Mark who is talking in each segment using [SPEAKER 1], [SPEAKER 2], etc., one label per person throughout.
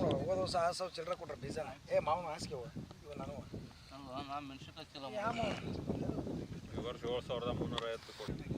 [SPEAKER 1] ಹೋದ ವರ್ಷ ಆರು ಸಾವಿರ ಚಿಲ್ಲರೆ ಕೊಟ್ರೆ ಬೀಜನ ಏ ಮಾವನ ಹಾಸಿಗೆ ಇವ ನಾನು
[SPEAKER 2] ನಾನು ಚಲೋ
[SPEAKER 1] ಯಾವ
[SPEAKER 3] ಈ ವರ್ಷ ಏಳು ಸಾವಿರದ ಮುನ್ನೂರ ಐವತ್ತು ಕೊಡ್ತೀವಿ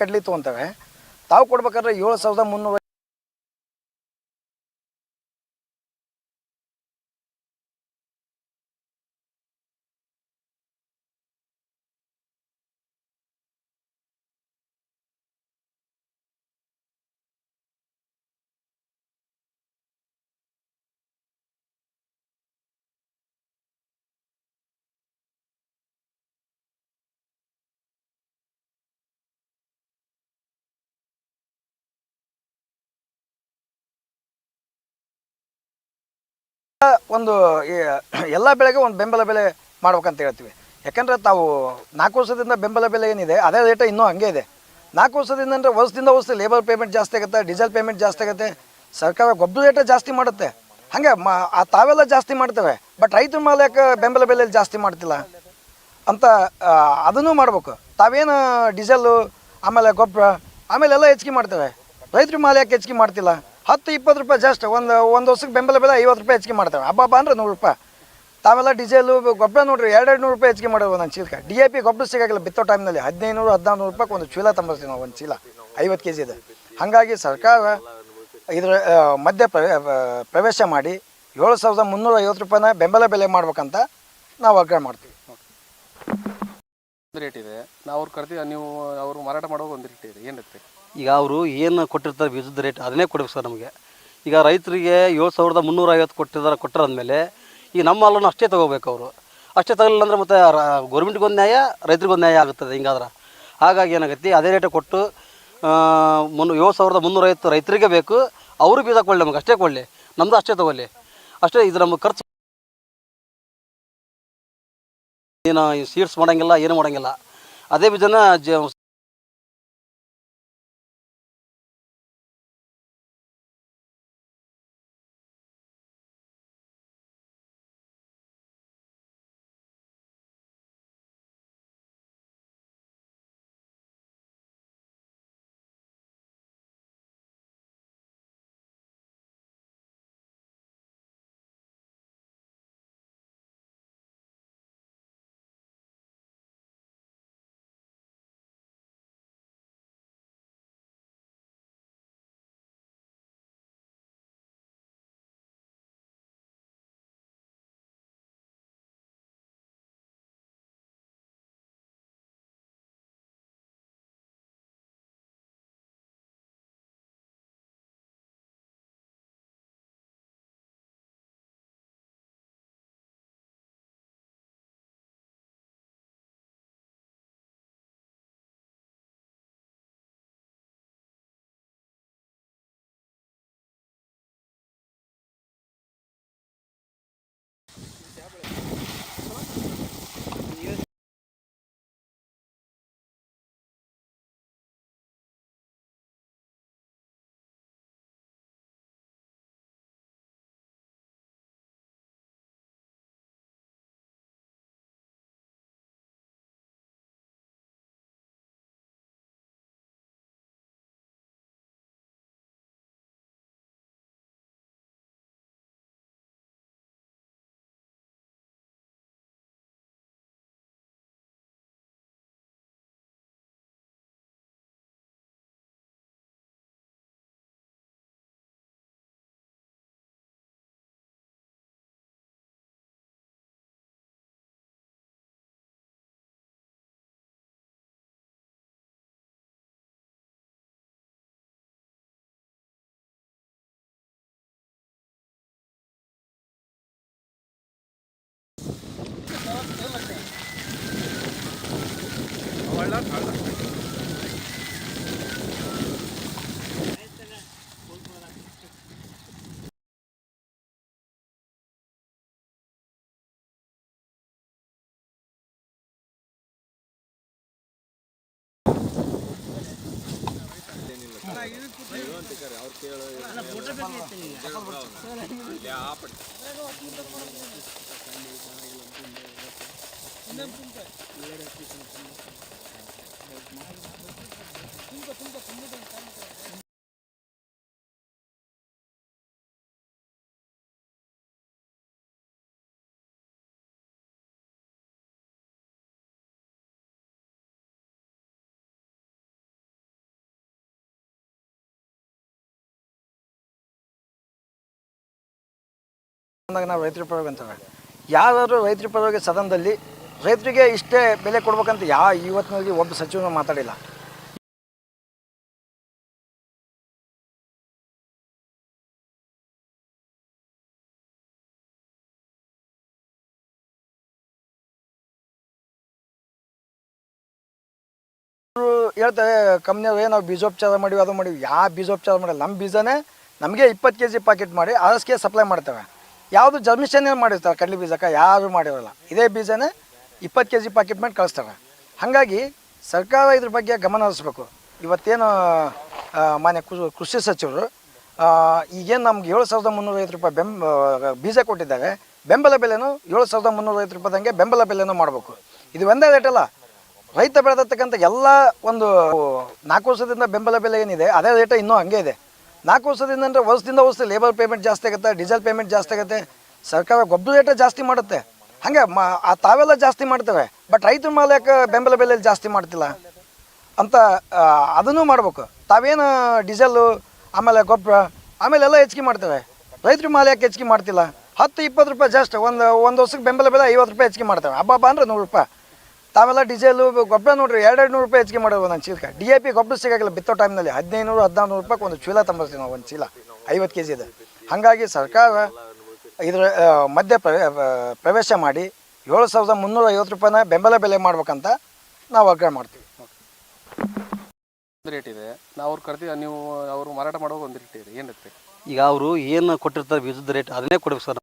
[SPEAKER 1] ಕಡ್ಲಿ ತೊಗೊಂತವೆ. ತಾವು ಕೊಡ್ಬೇಕಾದ್ರೆ ಏಳು ಸಾವಿರದ ಮುನ್ನೂರ ಒಂದು ಎಲ್ಲ ಬೆಳೆಗೆ ಒಂದು ಬೆಂಬಲ ಬೆಲೆ ಮಾಡ್ಬೇಕಂತ ಹೇಳ್ತೀವಿ. ಯಾಕಂದ್ರೆ ತಾವು ನಾಲ್ಕು ವರ್ಷದಿಂದ ಬೆಂಬಲ ಬೆಲೆ ಏನಿದೆ, ಅದೇ ರೇಟ ಇನ್ನೂ ಹಂಗೆ ಇದೆ. ನಾಲ್ಕು ವರ್ಷದಿಂದ ಅಂದರೆ ವರ್ಷದಿಂದ ವರ್ಷ ಲೇಬರ್ ಪೇಮೆಂಟ್ ಜಾಸ್ತಿ ಆಗುತ್ತೆ ಡೀಸೆಲ್ ಪೇಮೆಂಟ್ ಜಾಸ್ತಿ ಆಗುತ್ತೆ, ಸರ್ಕಾರ ಗೊಬ್ಬರ ರೇಟ ಜಾಸ್ತಿ ಮಾಡುತ್ತೆ. ಹಾಗೆ ಮ, ಆ ತಾವೆಲ್ಲ ಜಾಸ್ತಿ ಮಾಡ್ತೇವೆ ಬಟ್ ರೈತರ ಮೇಲೆ ಬೆಂಬಲ ಬೆಲೆ ಜಾಸ್ತಿ ಮಾಡ್ತಿಲ್ಲ. ಅಂತ ಅದನ್ನು ಮಾಡ್ಬೇಕು. ತಾವೇನು ಡೀಸೆಲ್ಲು ಆಮೇಲೆ ಗೊಬ್ಬರ, ಆಮೇಲೆ ಎಲ್ಲ ಹೆಚ್ಚಿಗೆ ಮಾಡ್ತೇವೆ. ರೈತರ ಮಾಲ್ ಯಾಕೆ ಹೆಚ್ಚಿಗೆ ಮಾಡ್ತಿಲ್ಲ. ಹತ್ತು, ಇಪ್ಪತ್ತು ರೂಪಾಯಿ ಜಸ್ಟ್ ಒಂದು ಒಂದು ವರ್ಷಕ್ಕೆ ಬೆಂಬಲ ಬೆಲೆ ಐವತ್ತು ರೂಪಾಯಿ ಹೆಚ್ಚಿಗೆ ಮಾಡ್ತಾರೆ. ಹಬ್ಬ ಹಬ್ಬ ಅಂದ್ರೆ ನೂರು ರೂಪಾಯಿ. ತಾವೆಲ್ಲ ಡೀಸೆಲು ಗೊಬ್ಬರ ನೋಡ್ರಿ, ಎರಡೆರಡು ನೂರು ರೂಪಾಯಿ ಹೆಚ್ಚಿಗೆ ಮಾಡೋದು ಒಂದು ಚೀಲಕ್ಕೆ ಡಿ ಎ ಪಿ ಗೊಬ್ಬರ ಸಿಗೋಲ್ಲ ಬಿತ್ತೋ ಟೈಮ್ನಲ್ಲಿ ಹದಿನೈದು ನೂರು ಹದಿನಾರು ನೂರು ರೂಪಾಯಿ ಒಂದು ಚೀಲ ತಂಬರ್ತೀವಿ ನಾವು, ಒಂದು ಚೀಲ. ಐವತ್ತು ಕೆ ಜಿ ಇದೆ. ಹಾಗಾಗಿ ಸರ್ಕಾರ ಇದರ ಮಧ್ಯ ಪ್ರವೇ- ಪ್ರವೇಶ ಮಾಡಿ ಏಳು ಸಾವಿರದ ಮುನ್ನೂರ ಐವತ್ತು ರೂಪಾಯಿನ ಬೆಂಬಲ ಬೆಲೆ ಮಾಡ್ಬೇಕಂತ ನಾವು ಆಗ್ರಹ ಮಾಡ್ತೀವಿ.
[SPEAKER 4] ರೇಟ್ ಇದೆ. ನಾವು ಅವ್ರು ನೀವು ಅವರು ಮಾರಾಟ ಮಾಡುವಾಗ ಒಂದು ರೇಟ್ ಇದೆ. ಏನಿರುತ್ತೆ
[SPEAKER 2] ಈಗ ಅವರು ಏನು ಕೊಟ್ಟಿರ್ತಾರೆ ಬೀಜದ ರೇಟ್ ಅದನ್ನೇ ಕೊಡ್ಬೇಕು ಸರ್ ನಮಗೆ. ಈಗ ರೈತರಿಗೆ ಏಳು ಸಾವಿರದ ಮುನ್ನೂರ ಐವತ್ತು ಕೊಟ್ಟಿದ್ದಾರೆ ಕೊಟ್ಟರಂದಮೇಲೆ ಈಗ ನಮ್ಮ ಹಾಲನ್ನು ಅಷ್ಟೇ ತೊಗೋಬೇಕು ಅವರು. ಅಷ್ಟೇ ತಗೊಳ್ಳಿಲ್ಲ ಅಂದರೆ ಮತ್ತೆ ಗೌರ್ಮೆಂಟ್ಗೆ ಒಂದು ನ್ಯಾಯ ರೈತರಿಗೊಂದು ನ್ಯಾಯ ಆಗುತ್ತದೆ ಹಿಂಗಾದ್ರೆ. ಹಾಗಾಗಿ ಏನಾಗುತ್ತೆ ಅದೇ ರೇಟ್ ಕೊಟ್ಟು ಮುನ್ ಏಳು ಸಾವಿರದ ಮುನ್ನೂರೈವತ್ತು ರೈತರಿಗೆ ಬೇಕು. ಅವರು ಬೀಜ ಕೊಳ್ಳಿ ನಮಗೆ ಅಷ್ಟೇ ಕೊಳ್ಳಿ ನಮ್ಮದು ಅಷ್ಟೇ ತಗೊಳ್ಳಿ. ಅಷ್ಟೇ ಇದು ನಮಗೆ ಖರ್ಚು ಏನು ಸೀಡ್ಸ್ ಮಾಡೋಂಗಿಲ್ಲ, ಏನು ಮಾಡೋಂಗಿಲ್ಲ. ಅದೇ ಬೀಜನ ಜ
[SPEAKER 1] ಅಂದಾಗ ನಾವು ರೈತರ ಪರವಾಗಿ ಅಂತೇವೆ ಯಾರಾದರೂ ರೈತರ ಪರವಾಗಿ ಸದನದಲ್ಲಿ ರೈತರಿಗೆ ಇಷ್ಟೇ ಬೆಲೆ ಕೊಡ್ಬೇಕಂತ ಯಾವ ಇವತ್ತಿನಲ್ಲಿ ಒಬ್ಬ ಸಚಿವನು ಮಾತಾಡಿಲ್ಲ. ಹೇಳ್ತಾರೆ, ಕಂಪ್ನಿಯವ್ರು ನಾವು ಬೀಜೋಪಚಾರ ಮಾಡಿವಿ, ಅದು ಮಾಡಿವಿ. ಯಾವ ಬೀಜೋಪಚಾರ ಮಾಡಿಲ್ಲ. ನಮ್ಮ ಬೀಜನೇ ನಮಗೆ ಇಪ್ಪತ್ತು ಕೆ ಜಿ ಪ್ಯಾಕೆಟ್ ಮಾಡಿ ಅದಕ್ಕೆ ಸಪ್ಲೈ ಮಾಡ್ತೇವೆ. ಯಾವುದು ಜರ್ಮಿಷನ್ ಏನು ಮಾಡಿರ್ತಾರೆ ಕಡಲೆ ಬೀಜಕ್ಕೆ? ಯಾರು ಮಾಡಿರಲ್ಲ. ಇದೇ ಬೀಜನೇ ಇಪ್ಪತ್ತು ಕೆ ಜಿ ಪ್ಯಾಕೆಟ್ ಮಾಡಿ ಕಳಿಸ್ತಾರೆ. ಹಾಗಾಗಿ ಸರ್ಕಾರ ಇದ್ರ ಬಗ್ಗೆ ಗಮನ ಹರಿಸ್ಬೇಕು. ಇವತ್ತೇನು ಮಾನ್ಯ ಕೃಷಿ ಸಚಿವರು ಈಗೇನು ನಮ್ಗೆ ಏಳು ಸಾವಿರದ ಮುನ್ನೂರೈವತ್ತು ರೂಪಾಯಿ ಬೆಂಬ ಬೀಜ ಕೊಟ್ಟಿದ್ದಾರೆ. ಬೆಂಬಲ ಬೆಲೆನೂ ಏಳು ಸಾವಿರದ ಮುನ್ನೂರೈವತ್ತು ರೂಪಾಯಿದಂಗೆ ಬೆಂಬಲ ಬೆಲೆನೂ ಮಾಡಬೇಕು. ಇದು ಒಂದೇ ರೇಟ್ ಅಲ್ಲ. ರೈತ ಬೆಳೆದಿರ್ತಕ್ಕಂಥ ಎಲ್ಲ ಒಂದು ನಾಲ್ಕು ವರ್ಷದಿಂದ ಬೆಂಬಲ ಬೆಲೆ ಏನಿದೆ, ಅದೇ ರೇಟ ಇನ್ನೂ ಹಂಗೆ ಇದೆ. ನಾಲ್ಕು ವರ್ಷದಿಂದ ಅಂದರೆ ವರ್ಷದಿಂದ ವರ್ಷ ಲೇಬರ್ ಪೇಮೆಂಟ್ ಜಾಸ್ತಿ ಆಗುತ್ತೆ ಡೀಸೆಲ್ ಪೇಮೆಂಟ್ ಜಾಸ್ತಿ ಆಗುತ್ತೆ. ಸರ್ಕಾರ ಗೊಬ್ಬರ ರೇಟ ಜಾಸ್ತಿ ಮಾಡುತ್ತೆ. ಹಾಗೆ ಮ ತಾವೆಲ್ಲ ಜಾಸ್ತಿ ಮಾಡ್ತೇವೆ ಬಟ್ ರೈತರ ಮೇಲೆ ಬೆಂಬಲ ಬೆಲೆಯಲ್ಲಿ ಜಾಸ್ತಿ ಮಾಡ್ತಿಲ್ಲ? ಅಂತ ಅದನ್ನು ಮಾಡ್ಬೇಕು. ತಾವೇನು ಡೀಸೆಲ್ಲು ಆಮೇಲೆ ಗೊಬ್ಬರ ಆಮೇಲೆ ಎಲ್ಲ ಹೆಚ್ಚಿಗೆ ಮಾಡ್ತೇವೆ ರೈತರ ಮೇಲೆ ಯಾಕೆ ಹೆಚ್ಚಿಗೆ ಮಾಡ್ತಿಲ್ಲ? ಹತ್ತು, ಇಪ್ಪತ್ತು ರೂಪಾಯಿ ಜಾಸ್ಟ್ ಒಂದು ಒಂದು ವರ್ಷಕ್ಕೆ ಬೆಂಬಲ ಬೆಲೆ ಐವತ್ತು ರೂಪಾಯಿ ಹೆಚ್ಚಿಗೆ ಮಾಡ್ತೇವೆ ಹಬ್ಬ ಹಬ್ಬ ಅಂದ್ರೆ ನೂರು ರೂಪಾಯಿ. ತಾವೆಲ್ಲ ಡೀಸೆಲು ಗೊಬ್ಬರ ನೋಡ್ರಿ ಎರಡು ನೂರು ರೂಪಾಯಿ ಹೆಚ್ಚಿಗೆ ಮಾಡೋದು ಒಂದು ಚೀಲಕ್ಕೆ ಡಿ ಎ ಪಿ ಗೊಬ್ಬರ ಸಿಗೋಲ್ಲ ಬಿತ್ತೋ ಟೈಮ್ನಲ್ಲಿ ಹದಿನೈದು ನೂರು ಹದಿನಾರು ನೂರು ರೂಪಾಯಿ ಒಂದು ಚೀಲ ತಂಬರ್ತೀವಿ ನಾವು, ಒಂದು ಚೀಲ. ಐವತ್ತು ಕೆ ಜಿ ಇದೆ. ಹಾಗಾಗಿ ಸರ್ಕಾರ ಇದರ ಮಧ್ಯ ಪ್ರವೇ- ಪ್ರವೇಶ ಮಾಡಿ ಏಳು ಸಾವಿರದ ಮುನ್ನೂರ ಐವತ್ತು ರೂಪಾಯಿನ ಬೆಂಬಲ ಬೆಲೆ ಮಾಡ್ಬೇಕಂತ ನಾವು ಆಗ್ರಹ ಮಾಡ್ತೀವಿ.
[SPEAKER 4] ಒಂದು ರೇಟ್ ಇದೆ. ನಾವು ಅವ್ರು ಕರ್ತೀವಿ ನೀವು ಅವರು ಮಾರಾಟ ಮಾಡುವಾಗ ಒಂದು ರೇಟ್ ಇದೆ. ಏನು ರೇಟ್
[SPEAKER 2] ಈಗ ಅವರು ಏನು ಕೊಟ್ಟಿರ್ತಾರೆ ಬೀಜದ ರೇಟ್ ಅದನ್ನೇ ಕೊಡ್ಬೇಕು ಸರ್.